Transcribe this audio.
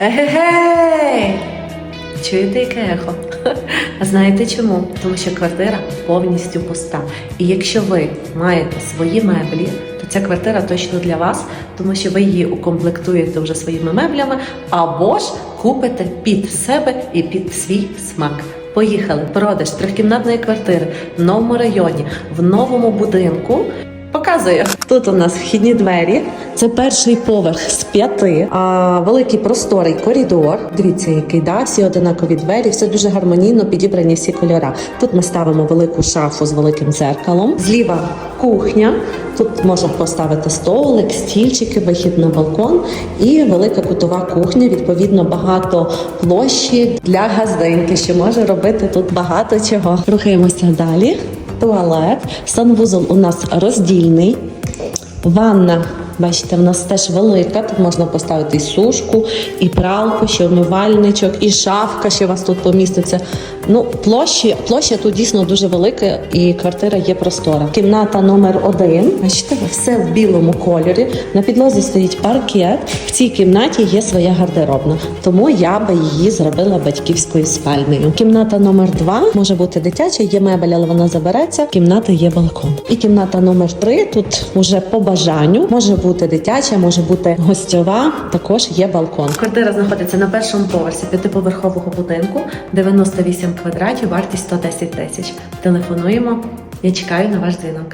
Егегей! Чуєте яке ехо? А знаєте чому? Тому що квартира повністю пуста. І якщо ви маєте свої меблі, то ця квартира точно для вас, тому що ви її укомплектуєте вже своїми меблями, або ж купите під себе і під свій смак. Поїхали, продаж трьохкімнатної квартири в новому районі, в новому будинку. Показую. Тут у нас вхідні двері. Це перший поверх з п'яти. А великий просторий коридор. Дивіться, який да, всі одинакові двері, все дуже гармонійно підібрані всі кольора. Тут ми ставимо велику шафу з великим дзеркалом. Зліва кухня. Тут можна поставити столик, стільчики, вихід на балкон і велика кутова кухня. Відповідно, багато площі для газденьки, що може робити тут багато чого. Рухаємося далі. Туалет. Санвузол у нас роздільний. Ванна, бачите, в нас теж велика. Тут можна поставити і сушку, і пралку, ще умивальничок, і шафка, що у вас тут поміститься. Ну, площі, площа тут дійсно дуже велика, і квартира є простора. Кімната номер один. Бачите, все в білому кольорі. На підлозі стоїть паркет. В цій кімнаті є своя гардеробна, тому я би її зробила батьківською спальнею. Кімната номер два може бути дитяча, є мебель, але вона забереться. Кімната є балкон. І кімната номер три тут уже по бажанню може бути дитяча, може бути гостьова. Також є балкон. Квартира знаходиться на першому поверсі п'ятиповерхового будинку, 98 квадратів, вартість 110 тисяч. Телефонуємо. Я чекаю на ваш дзвінок.